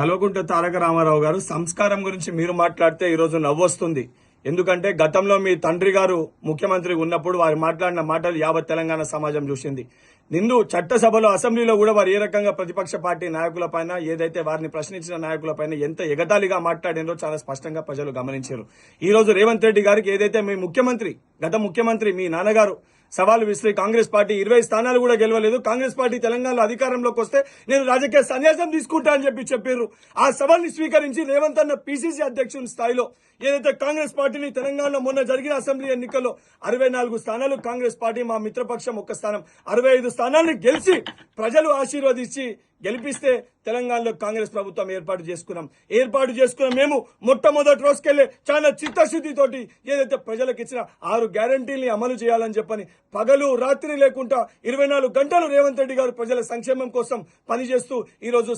కల్వకుంట తారక రామారావు గారు సంస్కారం గురించి మీరు మాట్లాడితే ఈరోజు నవ్వొస్తుంది ఎందుకంటే గతంలో మీ తండ్రి గారు ముఖ్యమంత్రి ఉన్నప్పుడు వారు మాట్లాడిన మాటలు యావత్ తెలంగాణ సమాజం చూసింది. నిందు చట్టసభలో అసెంబ్లీలో కూడా వారు ఏ రకంగా ప్రతిపక్ష పార్టీ నాయకులపైన ఏదైతే వారిని ప్రశ్నించిన నాయకులపైన ఎంత ఎగతాళిగా మాట్లాడినో చాలా స్పష్టంగా ప్రజలు గమనించారు. ఈ రోజు రేవంత్ రెడ్డి గారికి ఏదైతే మీ ముఖ్యమంత్రి గత ముఖ్యమంత్రి మీ నాన్నగారు సవాలు విసిరి కాంగ్రెస్ పార్టీ ఇరవై స్థానాలు కూడా గెలవలేదు. కాంగ్రెస్ పార్టీ తెలంగాణలో అధికారంలోకి వస్తే నేను రాజకీయ సన్యాసం తీసుకుంటా అని చెప్పి చెప్పారు. ఆ సవాల్ని స్వీకరించి రేవంత్ అన్న పిసిసి అధ్యక్షుని స్థాయిలో ఏదైతే కాంగ్రెస్ పార్టీని తెలంగాణలో మొన్న జరిగిన అసెంబ్లీ ఎన్నికల్లో అరవై నాలుగు స్థానాలు కాంగ్రెస్ పార్టీ మా మిత్రపక్షం ఒక్క స్థానం. అరవై ఐదు స్థానాలను గెలిచి ప్రజలు ఆశీర్వదించి గెలిపిస్తే తెలంగాణలో కాంగ్రెస్ ప్రభుత్వం ఏర్పాటు చేసుకున్నాం. ఏర్పాటు చేసుకున్న మేము మొట్టమొదటి రోజుకెళ్ళి చాలా చిత్తశుద్ధితోటి ఏదైతే ప్రజలకు ఇచ్చిన ఆరు గ్యారంటీల్ని అమలు చేయాలని చెప్పని పగలు రాత్రి లేకుండా ఇరవై నాలుగు గంటలు రేవంత్ రెడ్డి గారు ప్రజల సంక్షేమం కోసం పనిచేస్తూ ఈ రోజు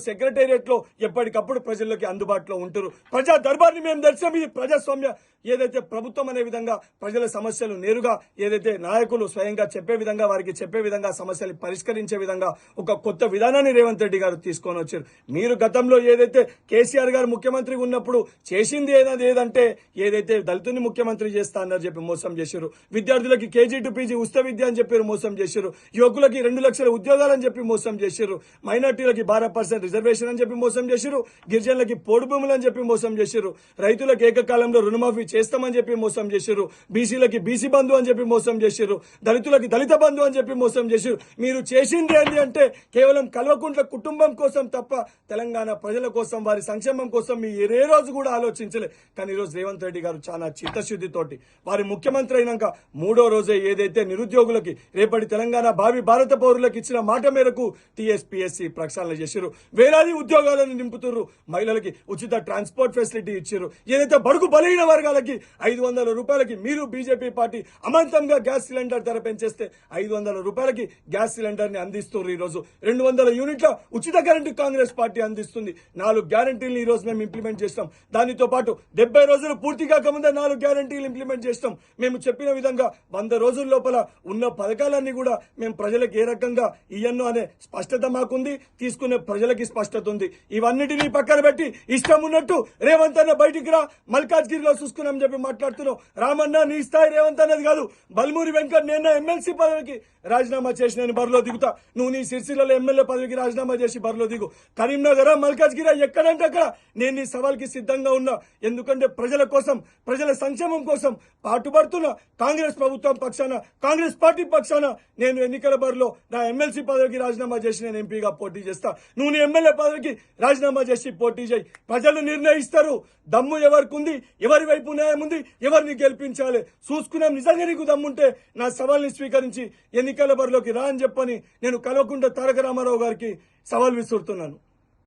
ఎప్పటికప్పుడు ప్రజల్లోకి అందుబాటులో ఉంటారు. ప్రజా దర్బార్ని మేము దర్శనం ఇది ప్రజాస్వామ్య ఏదైతే ప్రభుత్వం అనే విధంగా ప్రజల సమస్యలు నేరుగా ఏదైతే నాయకులు స్వయంగా చెప్పే విధంగా వారికి చెప్పే విధంగా సమస్యలు పరిష్కరించే విధంగా ఒక కొత్త విధానాన్ని రేవంత్ రెడ్డి గారు తీసుకొని వచ్చారు. మీరు గతంలో ఏదైతే కేసీఆర్ గారు ముఖ్యమంత్రి ఉన్నప్పుడు చేసింది ఏదది ఏదంటే ఏదైతే దళితుని ముఖ్యమంత్రి చేస్తా అన్నారు చెప్పి మోసం చేశారు. విద్యార్థులకి కేజీ టు పీజీ ఉచిత విద్య అని చెప్పి మోసం చేశారు. యువకులకి రెండు లక్షల ఉద్యోగాలని చెప్పి మోసం చేశారు. మైనార్టీలకి బారా పర్సెంట్ రిజర్వేషన్ అని చెప్పి మోసం చేశారు. గిరిజనులకి పోడు భూములు అని చెప్పి మోసం చేశారు. రైతులకు ఏకకాలంలో రుణమాఫీ చేస్తామని చెప్పి మోసం చేశారు. బీసీలకి బీసీ బంధు అని చెప్పి మోసం చేశారు. దళితులకి దళిత బంధు అని చెప్పి మోసం చేశారు. మీరు చేసింది ఏంటి అంటే కేవలం కల్వకుంట్ల కుటుంబం కోసం తప్ప తెలంగాణ ప్రజల కోసం వారి సంక్షేమం కోసం మీ ఏ రోజు కూడా ఆలోచించలే. కానీ ఈరోజు రోజు రేవంత్ రెడ్డి గారు చాలా చిత్తశుద్ధితోటి వారి ముఖ్యమంత్రి అయినాక మూడో రోజే ఏదైతే నిరుద్యోగులకి రేపటి తెలంగాణ భావి భారత పౌరులకు ఇచ్చిన మాట మేరకు టీఎస్పీఎస్సీ ప్రక్షాళన చేశారు వేలాది ఉద్యోగాలను నింపుతున్నారు మహిళలకి ఉచిత ట్రాన్స్పోర్ట్ ఫెసిలిటీ ఇచ్చారు ఏదైతే బడుగు బలహీన వర్గాలకి ఐదు వందల రూపాయలకి మీరు బీజేపీ పార్టీ అమాంతంగా గ్యాస్ సిలిండర్ ధర పెంచేస్తే ఐదు వందల రూపాయలకి గ్యాస్ సిలిండర్ని అందిస్తున్నారు ఈరోజు. రెండు వందల యూనిట్ల ఉచిత కరెంటు కాంగ్రెస్ పార్టీ అందిస్తుంది. నాలుగు గ్యారంటీలు ఈ రోజు మేము ఇంప్లిమెంట్ చేస్తాం. దానితో పాటు డెబ్బై రోజులు పూర్తి కాకముందే నాలుగు గ్యారంటీలు ఇంప్లిమెంట్ చేస్తాం. మేము చెప్పిన విధంగా వంద రోజుల లోపల ఉన్న పథకాలన్నీ కూడా మేము ప్రజలకు ఏ రకంగా ఇయ్యను అనే స్పష్టత మాకుంది. తీసుకునే ప్రజలకి స్పష్టత ఉంది. ఇవన్నిటినీ పక్కన పెట్టి ఇష్టం ఉన్నట్టు రేవంత్ అన్న బయటికి రా. మల్కాజ్గిరిలో చూసుకున్నాం చెప్పి మాట్లాడుతున్నావు రామన్న నీ స్థాయి రేవంత్ అన్నది కాదు. బల్మూరి వెంకట్ నేను ఎమ్మెల్సీ పదవికి రాజీనామా చేసిన బరిలో దిగుతా. నువ్వు నీ సిరిసిల్లలో ఎమ్మెల్యే పదవికి రాజీనామా చేసి బరిలో దిగు. కరీంనగర్ మల్కాజ్గిరి ఎక్కడంటే అక్కడ. నేను నీ సవాల్కి సిద్ధంగా ఉన్నా. ఎందుకంటే ప్రజల కోసం ప్రజల సంక్షేమం కోసం పాటుపడుతున్న కాంగ్రెస్ ప్రభుత్వం పక్షాన కాంగ్రెస్ పార్టీ పక్షాన నేను ఎన్నికల బరిలో నా ఎమ్మెల్సీ పదవికి రాజీనామా చేసి నేను ఎంపీగా పోటీ చేస్తా. నువ్వు నీ ఎమ్మెల్యే పదవికి రాజీనామా చేసి పోటీ చేయి. ప్రజలు నిర్ణయిస్తారు. దమ్ము ఎవరికి ఉంది ఎవరి వైపు న్యాయం ఉంది? ఎవరిని గెలిపించాలి? చూసుకున్నాం నిజంగా నీకు దమ్ముంటే నా సవాల్ని స్వీకరించి ఎన్నికల బరిలోకి రా అని చెప్పని నేను కలవకుండా తారక రామారావు గారికి సవాల్ విసురుతున్నాను.